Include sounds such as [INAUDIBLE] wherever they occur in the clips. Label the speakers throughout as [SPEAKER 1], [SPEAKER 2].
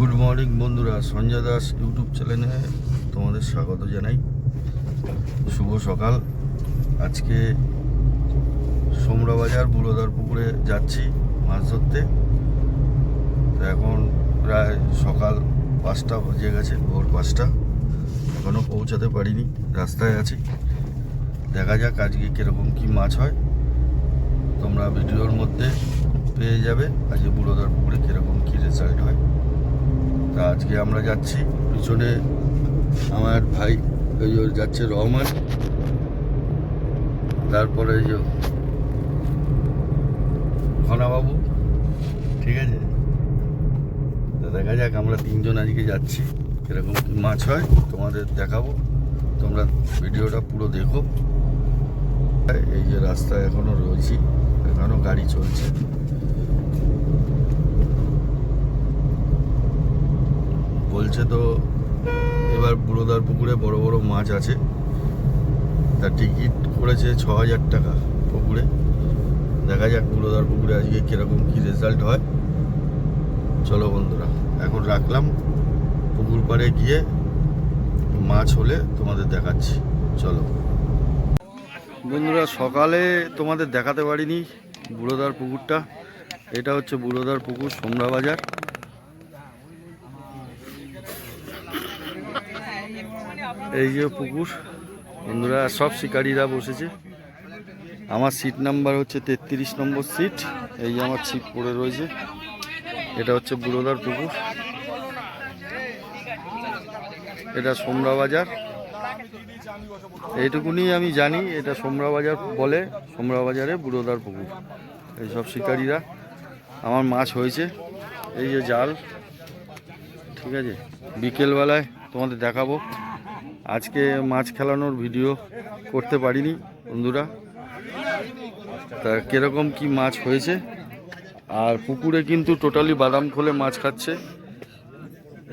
[SPEAKER 1] Good morning বন্ধুরা। Sanjay Das YouTube চ্যানেলে তোমাদের স্বাগত জানাই। শুভ সকাল। আজকে সোমরা বাজার বুড়োদার পুকুরে যাচ্ছি মাছ ধরতে। তো এখন প্রায় সকাল পাঁচটা বাজে গেছে, ভোর পাঁচটা। এখনও পৌঁছাতে পারিনি, রাস্তায় আছি। দেখা যাক আজকে কীরকম কী মাছ হয়। তোমরা ভিডিওর মধ্যে পেয়ে যাবে, আজকে বুড়োদার পুকুরে কীরকম কী রেজাল্ট হয়। তা আজকে আমরা যাচ্ছি পিছনে আমার ভাই ওই যাচ্ছে রহমান। তারপরে যে ঘনাবাবু, ঠিক আছে? তো দেখা যাক, আমরা তিনজন আজকে যাচ্ছি। কীরকম কী মাছ হয়, তোমাদের দেখাবো। তোমরা ভিডিওটা পুরো দেখো। এই যে রাস্তায় এখনও রয়েছি, এখনও গাড়ি চলছে। বলছে তো এবার বুড়োদার পুকুরে বড় বড় মাছ আছে। তার টিকিট করেছে ছ হাজার টাকা পুকুরে। দেখা যাক বুড়োদার পুকুরে আজকে কীরকম কী রেজাল্ট হয়। চলো বন্ধুরা, এখন রাখলাম। পুকুর পাড়ে গিয়ে মাছ হলে তোমাদের দেখাচ্ছি। চলো। বন্ধুরা, সকালে তোমাদের দেখাতে পারিনি বুড়োদার পুকুরটা। এটা হচ্ছে বুড়োদার পুকুর, সোমরা বাজার। এই যে পুকুর, বন্ধুরা, সব শিকারীরা বসেছে। আমার সিট নাম্বার হচ্ছে তেত্রিশ নম্বর সিট এই যে আমার ছিপ পড়ে রয়েছে। এটা হচ্ছে বুড়োদার পুকুর। এটা সোমরা বাজার এইটুকুনি আমি জানি, এটা সোমরা বাজার বলে সোমরা বাজারে বুড়োদার পুকুর। এই সব শিকারীরা। আমার মাছ হয়েছে। এই যে জাল। ঠিক আছে? বিকেলবেলায় তোমাদের দেখাবো। আজকে মাছ খেলানোর ভিডিও করতে পারিনি বন্ধুরা। তা কীরকম কি মাছ হয়েছে? আর পুকুরে কিন্তু টোটালি বাদাম খোলে মাছ খাচ্ছে।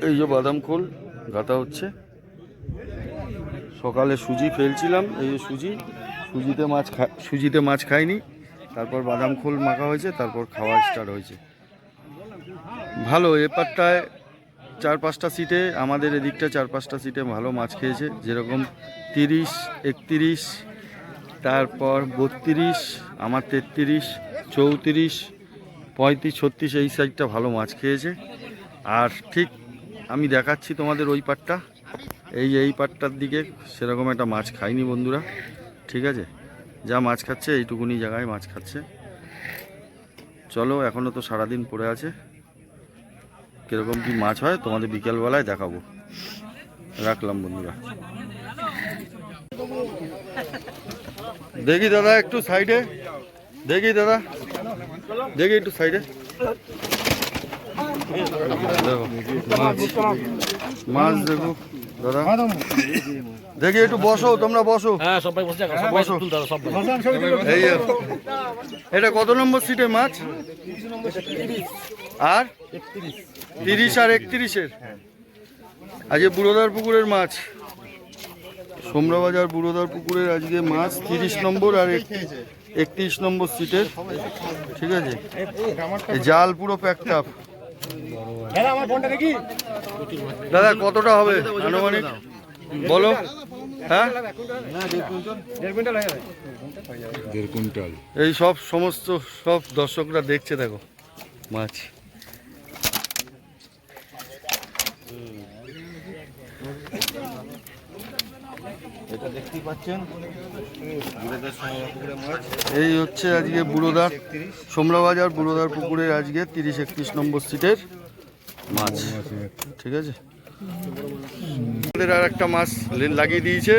[SPEAKER 1] এই যে বাদাম খোল গাতা হচ্ছে। সকালে সুজি ফেলছিলাম, এই যে সুজি। সুজিতে মাছ খা, সুজিতে মাছ খাইনি। তারপর বাদাম খোল মাখা হয়েছে, তারপর খাওয়া স্টার্ট হয়েছে। ভালো, এপারটায় চার পাঁচটা সিটে, আমাদের এদিকটা চার পাঁচটা সিটে ভালো মাছ খেয়েছে, যেরকম তিরিশ, একত্রিশ, তারপর বত্রিশ, আমার তেত্রিশ, চৌত্রিশ, পঁয়ত্রিশ, ছত্রিশ, এই সাইডটা ভালো মাছ খেয়েছে। আর ঠিক আমি দেখাচ্ছি তোমাদের ওই পাটটা। এই এই পাটটার দিকে সেরকম একটা মাছ খাইনি বন্ধুরা, ঠিক আছে? যা মাছ খাচ্ছে, এইটুকুনি জায়গায় মাছ খাচ্ছে। চলো এখনও তো সারাদিন পড়ে আছে। কীরকম কি মাছ হয় তোমাদের বিকেলবেলায় দেখাবো। রাখলাম বন্ধুরা। দেখি দাদা একটু সাইডে। দেখি দাদা। দেখি একটু সাইডে। মাছ। মাছ দেখো। দাদা। দেখি একটু বসো তোমরা বসো।
[SPEAKER 2] হ্যাঁ সবাই বসে
[SPEAKER 1] এই এটা কত নম্বর সিটে মাছ? আর? তিরিশ আর একত্রিশের। আজকে বুড়োদার পুকুরের মাছ। সোমরাবাজার বুড়োদার পুকুরের আজকে মাছ তিরিশ নম্বর আর একত্রিশ নম্বর সিটের। ঠিক আছে? জাল পুরো প্যাকড আপ
[SPEAKER 2] আমার ফোনটা দেখি।
[SPEAKER 1] দাদা, কতটা হবে? আনুমানিক? বলো। হ্যাঁ? এই সব সমস্ত, সব দর্শকরা দেখছে, দেখো, মাছ।
[SPEAKER 3] পুকুরে
[SPEAKER 1] এই হচ্ছে আজকে বুড়োদার সোমরাবাজার বুড়োদার পুকুরের আজকে তিরিশ একত্রিশ নম্বর সিটের মাছ। ঠিক আছে? আমাদের আর একটা মাছ লাগিয়ে দিয়েছে।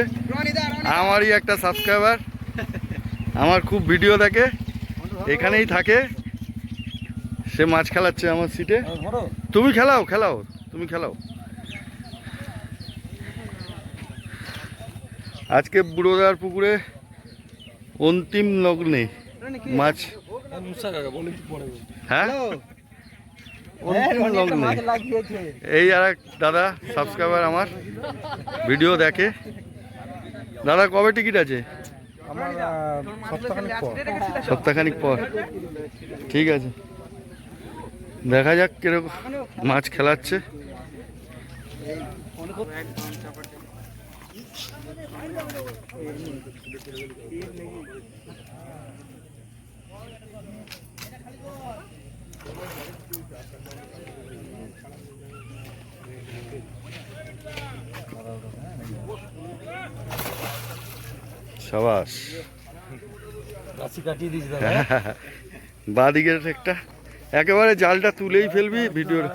[SPEAKER 1] আমারই একটা সাবস্ক্রাইবার আমার খুব ভিডিও দেখে। এখানেই থাকে। সে মাছ খেলাচ্ছে আমার সিটে তুমি খেলাও খেলাও তুমি খেলাও। আজকে বুড়োদার পুকুরে অন্তিম লগ্নে মাছ হ্যাঁ? এই আর এক দাদা সাবস্ক্রাইবার আমার ভিডিও দেখে। দাদা কবে টিকিট আছে?
[SPEAKER 3] সপ্তাহখানিক পর।
[SPEAKER 1] ঠিক আছে। দেখা যাক কীরকম মাছ খেলাচ্ছে। সাবাস।
[SPEAKER 2] রাশি কাটিয়ে দিয়েছি [LAUGHS]
[SPEAKER 1] বাঁ দিকের একটা একেবারে জালটা তুলেই ফেলবি ভিডিওর।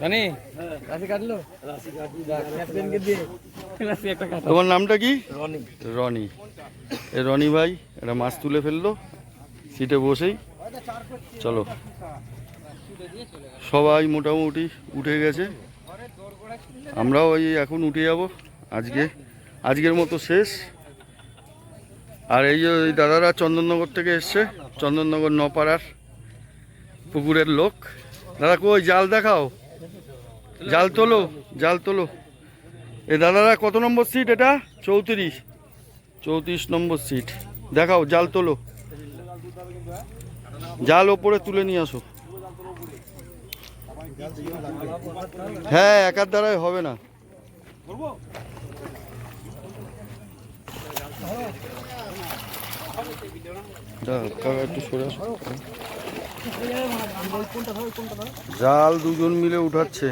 [SPEAKER 2] জানি রাশি কাটলো? রাশি কাটি ক্যাপ্টেনকে দিয়ে। রাশি একটা কাটা।
[SPEAKER 1] তোমার নামটা কি?
[SPEAKER 2] রনি।
[SPEAKER 1] রনি। এ রনি ভাই একটা মাছ তুলে ফেলল সিটে বসেই। চলো। সবাই মোটামুটি উঠে গেছে। আমরাও ওই এখন উঠে যাব। আজকে, আজকের মতো শেষ। আর এই যে দাদারা চন্দননগর থেকে এসছে, চন্দননগর নপাড়ার পুকুরের লোক। দাদা, কই, জাল দেখাও। জাল তোলো জাল তোলো। এ দাদারা, কত নম্বর সিট এটা? চৌত্রিশ। চৌত্রিশ নম্বর সিট। দেখাও, জাল তোলো। জাল ওপরে তুলে নিয়ে আসো। হ্যাঁ একার দ্বারাই হবে না। জাল দুজন মিলে উঠাচ্ছে।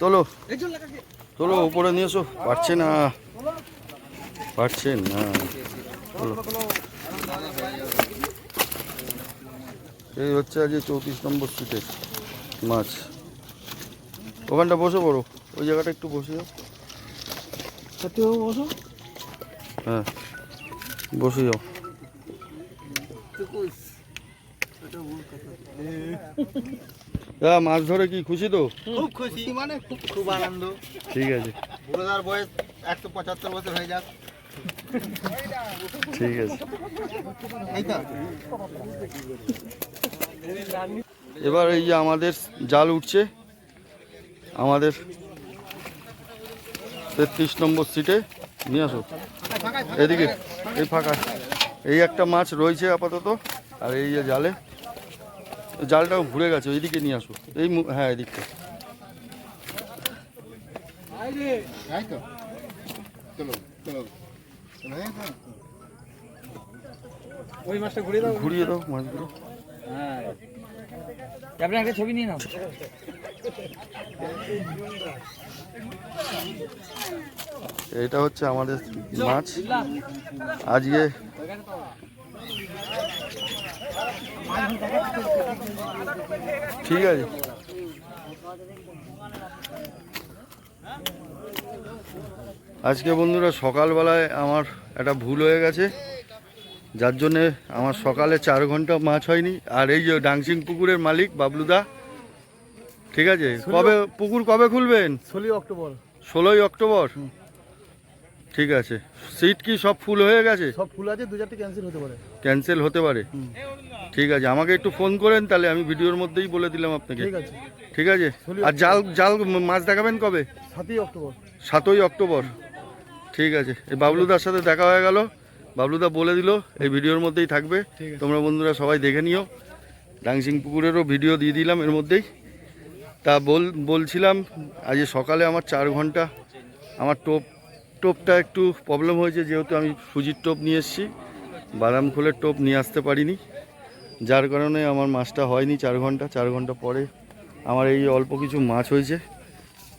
[SPEAKER 1] তোলো। তোলো উপরে নিয়ে এসো। পারছে না। পারছেন না। এই হচ্ছে আজকে চৌত্রিশ নম্বর সিটে মাছ। ওখানটা বসে পড়ো ওই জায়গাটা একটু বসে যাও।
[SPEAKER 2] বসো।
[SPEAKER 1] হ্যাঁ বসে যাও। মাছ ধরে কি খুশি তো?
[SPEAKER 3] খুব খুশি। মানে খুব খুব আনন্দ।
[SPEAKER 1] ঠিক আছে।
[SPEAKER 3] বয়স একশো পঁচাত্তর বছর হয়ে যাক।
[SPEAKER 1] ঠিক আছে। এবার এই যে আমাদের জাল উঠছে আমাদের তেত্রিশ নম্বর সিটে নিয়ে আসো। এদিকে এই ফাঁকা। এই একটা মাছ রয়েছে আপাতত আর এই যে জালে। জালটাও ঘুরে গেছে এইদিকে নিয়ে আসো। এই মু- হ্যাঁ এদিকটা।
[SPEAKER 3] চলো চলো।
[SPEAKER 2] ওই মাছটা ঘুরিয়ে দাও।
[SPEAKER 1] ঘুরিয়ে দাও মাছগুলো।
[SPEAKER 2] হ্যাঁ। ক্যাপ্টেন একটা ছবি নিয়ে নাও।
[SPEAKER 1] এটা হচ্ছে আমাদের মাছ। আজকে ঠিক আছে। আজকে বন্ধুরা সকালবেলায় আমার একটা ভুল হয়ে গেছে। যার জন্যে আমার সকালে চার ঘণ্টা মাছ হয়নি। আর এই যে ডাংসিং পুকুরের মালিক বাবলুদা ঠিক আছে? কবে পুকুর কবে খুলবেন?
[SPEAKER 2] ষোলোই অক্টোবর।
[SPEAKER 1] ষোলোই অক্টোবর? ঠিক আছে। সিট কি সব ফুল হয়ে গেছে?
[SPEAKER 2] সব ফুল আছে দু চারটে ক্যান্সেল হতে পারে।
[SPEAKER 1] ক্যান্সেল হতে পারে। ঠিক আছে আমাকে একটু ফোন করেন তাহলে আমি ভিডিওর মধ্যেই বলে দিলাম আপনাকে।
[SPEAKER 2] ঠিক আছে।
[SPEAKER 1] ঠিক আছে? আর জাল জাল মাছ দেখাবেন কবে?
[SPEAKER 2] সাতই অক্টোবর।
[SPEAKER 1] সাতই অক্টোবর। ঠিক আছে। এই বাবলুদার সাথে দেখা হয়ে গেল। বাবলুদা বলে দিল এই ভিডিওর মধ্যেই থাকবে। তোমরা বন্ধুরা সবাই দেখে নিও। ডাংসিং পুকুরেরও ভিডিও দিয়ে দিলাম এর মধ্যেই। তা বল বলছিলাম আজ সকালে আমার চার ঘণ্টা। আমার টোপ টোপটা একটু প্রবলেম হয়েছে যেহেতু আমি সুজির টোপ নিয়ে এসেছি। বাদাম খোলের টোপ নিয়ে আসতে পারিনি। যার কারণে আমার মাছটা হয়নি চার ঘণ্টা। চার ঘণ্টা পরে আমার এই অল্প কিছু মাছ হয়েছে,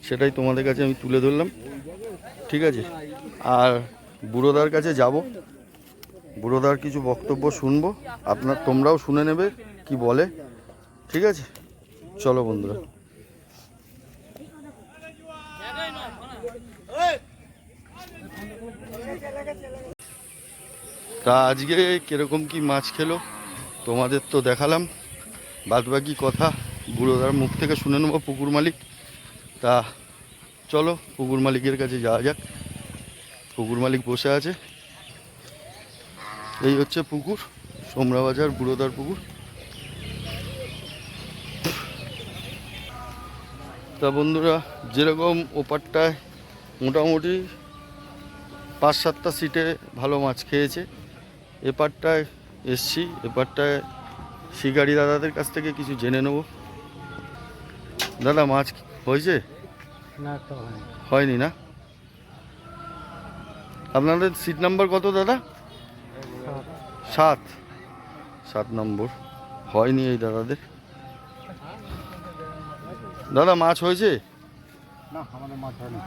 [SPEAKER 1] সেটাই তোমাদের কাছে আমি তুলে ধরলাম। ঠিক আছে? আর বুড়োদার কাছে যাব। বুড়োদার কিছু বক্তব্য শুনব। আপনার, তোমরাও শুনে নেবে কি বলে। ঠিক আছে? চলো বন্ধুরা। তা আজকে কীরকম কি মাছ খেলো, তোমাদের তো দেখালাম। বাদবাকি কথা। বুড়োদার মুখ থেকে শুনে নেব পুকুর মালিক। তা চলো পুকুর মালিকের কাছে যাওয়া যাক। পুকুর মালিক বসে আছে। এই হচ্ছে পুকুর সোমরা বাজার বুড়োদার পুকুর। তা বন্ধুরা, যেরকম ওপারটায় মোটামুটি পাঁচ সাতটা সিটে ভালো মাছ খেয়েছে, এপারটায় এসছি, এপারটায় শিকারি দাদাদের কাছ থেকে কিছু জেনে নেব। দাদা মাছ হয়েছে?
[SPEAKER 2] হয়
[SPEAKER 1] হয়নি। না? আপনাদের সিট নাম্বার কত দাদা? সাত। সাত নম্বর। হয়নি এই দাদাদের। দাদা মাছ হয়েছে?
[SPEAKER 3] মাছ হয় না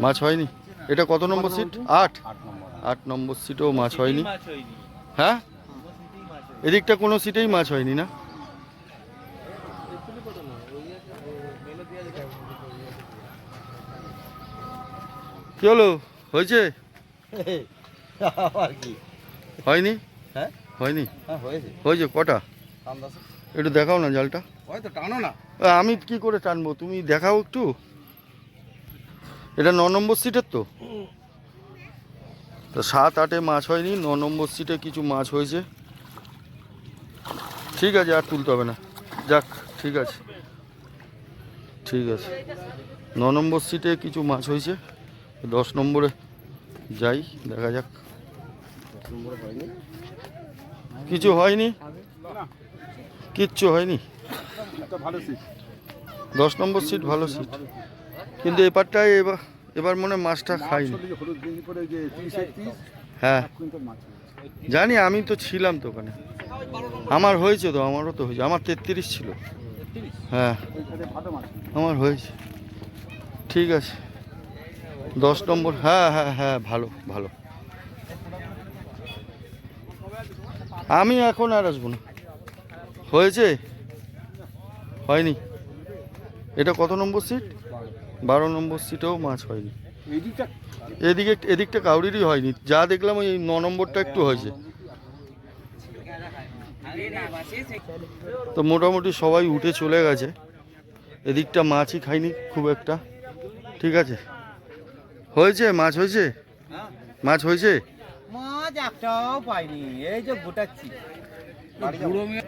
[SPEAKER 1] মাছ হয়নি? এটা কত নম্বর সিট আট।
[SPEAKER 3] আট নম্বর।
[SPEAKER 1] আট নম্বর সিটেও মাছ হয়নি। হ্যাঁ? এদিকটা কোনো সিটেই মাছ হয়নি না? কি হলো? হয়েছে?
[SPEAKER 3] আর কি?
[SPEAKER 1] হয়নি?
[SPEAKER 3] হ্যাঁ?
[SPEAKER 1] হয়নি?
[SPEAKER 3] হ্যাঁ হয়েছে।
[SPEAKER 1] হয়েছে কটা? একটু দেখাও না জালটা।
[SPEAKER 3] হয়তো টানো না।
[SPEAKER 1] আমি কি করে টানবো? তুমি দেখাও একটু। এটা ন নম্বর সিটের তো? তো সাত আটে মাছ হয়নি ন নম্বর সিটে কিছু মাছ হয়েছে। ঠিক আছে আর তুলতে হবে না। যাক ঠিক আছে। ঠিক আছে। ন নম্বর সিটে কিছু মাছ হয়েছে। দশ নম্বরে যাই, দেখা যাক। কিছু হয়নি? কিচ্ছু হয়নি? দশ নম্বর সিট ভালো সিট কিন্তু এপারটায় এবার এবার মনে মাছটা খাইনি। হ্যাঁ। জানি, আমি তো ছিলাম তো ওখানে। আমার হয়েছে তো, আমারও তো হয়েছে। আমার তেত্রিশ ছিল। হ্যাঁ। আমার হয়েছে। ঠিক আছে। দশ নম্বর হ্যাঁ হ্যাঁ হ্যাঁ ভালো ভালো। আমি এখন আর আসব না। হয়েছে? হয়নি। এটা কত নম্বর সিট বারো নম্বর সিটেও মাছ হয়নি। এদিকে এদিকটা কাউরিরই হয়নি। যা দেখলাম ওই ন নম্বরটা একটু হয়েছে। তো মোটামুটি সবাই উঠে চলে গেছে। এদিকটা মাছই খাইনি খুব একটা। ঠিক আছে? হয়েছে মাছ হয়েছে? মাছ হয়েছে?
[SPEAKER 3] মাছ একটাও পাইনি এই যে গোটাচ্ছি।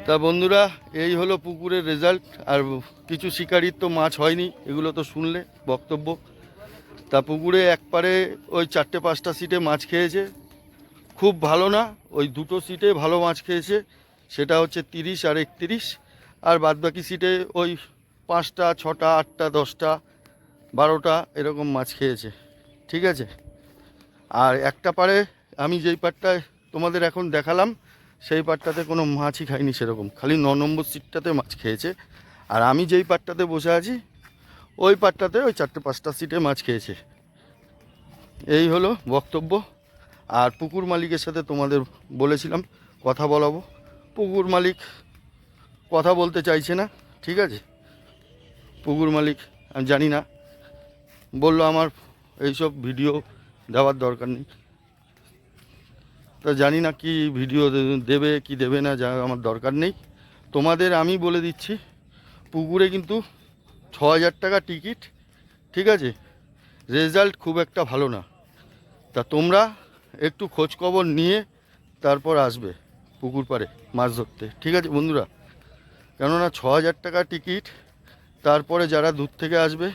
[SPEAKER 1] তা বন্ধুরা এই হলো পুকুরের রেজাল্ট আর কিছু শিকারির তো মাছ হয়নি এগুলো তো শুনলে বক্তব্য। তা পুকুরে একবারে ওই চারটে পাঁচটা সিটে মাছ খেয়েছে। খুব ভালো না ওই দুটো সিটে ভালো মাছ খেয়েছে সেটা হচ্ছে তিরিশ আর একত্রিশ আর বাদবাকি সিটে ওই পাঁচটা ছটা আটটা দশটা বারোটা এরকম মাছ খেয়েছে। ঠিক আছে? আর একটা পারে আমি যেই পাটটায় তোমাদের এখন দেখালাম, সেই পাটটাতে কোনো মাছই খাইনি সেরকম। খালি ন নম্বর সিটটাতে মাছ খেয়েছে। আর আমি যেই পাটটাতে বসে আছি, ওই পাটটাতে ওই চারটে পাঁচটা সিটে মাছ খেয়েছে। এই হলো বক্তব্য। আর পুকুর মালিকের সাথে তোমাদের বলেছিলাম, কথা বলাবো। পুকুর মালিক কথা বলতে চাইছে না, ঠিক আছে? পুকুর মালিক, আমি জানি না। বলল আমার এইসব ভিডিও দেওয়ার দরকার নেই। তা জানি না কি ভিডিও দেবে, কি দেবে না, যা আমার দরকার নেই। তোমাদের আমি বলে দিচ্ছি, পুকুরে কিন্তু ছ হাজার টাকা টিকিট, ঠিক আছে? রেজাল্ট খুব একটা ভালো না। তা তোমরা একটু খোঁজ খবর নিয়ে তারপর আসবে পুকুর পাড়ে মাছ ধরতে, ঠিক আছে বন্ধুরা? কেননা ছ হাজার টাকা টিকিট, তারপরে যারা দূর থেকে আসবে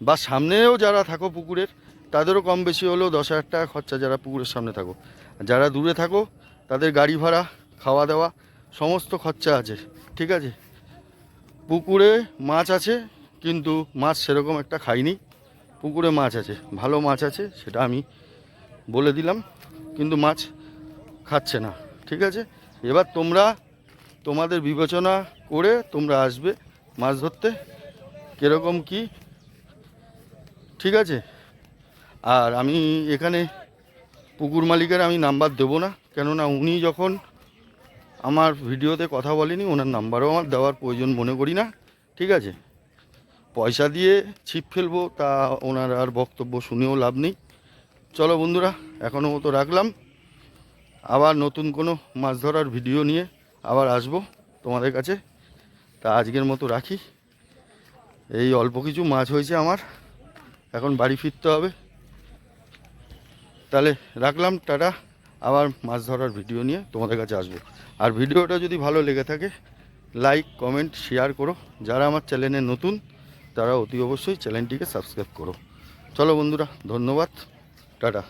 [SPEAKER 1] বা সামনেও যারা থাকো পুকুরের, তাদেরও কম বেশি হলেও দশ হাজার টাকা খরচা যারা পুকুরের সামনে থাকো। যারা দূরে থাকো, তাদের গাড়ি ভাড়া, খাওয়া দাওয়া, সমস্ত খরচা আছে, ঠিক আছে? পুকুরে মাছ আছে, কিন্তু মাছ সেরকম একটা খাইনি। পুকুরে মাছ আছে, ভালো মাছ আছে, সেটা আমি বলে দিলাম, কিন্তু মাছ খাচ্ছে না, ঠিক আছে? এবার তোমরা তোমাদের বিবেচনা করে তোমরা আসবে মাছ ধরতে, কীরকম কি ঠিক আছে? আর আমি এখানে পুকুর মালিকের আমি নাম্বার দেবো না, কেননা উনি যখন আমার ভিডিওতে কথা বলেনি, ওনার নাম্বারও আমার দেওয়ার প্রয়োজন মনে করি না, ঠিক আছে? পয়সা দিয়ে ছিপ ফেলব, তা ওনার আর বক্তব্য শুনেও লাভ নেই। চলো বন্ধুরা এখনও মতো রাখলাম। আবার নতুন কোনো মাছ ধরার ভিডিও নিয়ে আবার আসব তোমাদের কাছে। তা আজকের মতো রাখি। এই অল্প কিছু মাছ হয়েছে আমার। এখন বাড়ি ফিরতে হবে। তাহলে রাখলাম, টাটা। আবার মাছ ধরার ভিডিও নিয়ে তোমাদের কাছে আসব। আর ভিডিওটা যদি ভালো লেগে থাকে লাইক কমেন্ট শেয়ার করো। যারা আমার চ্যানেলে নতুন, তারা অতি অবশ্যই চ্যানেলটিকে সাবস্ক্রাইব করো। চলো বন্ধুরা, ধন্যবাদ। টাটা।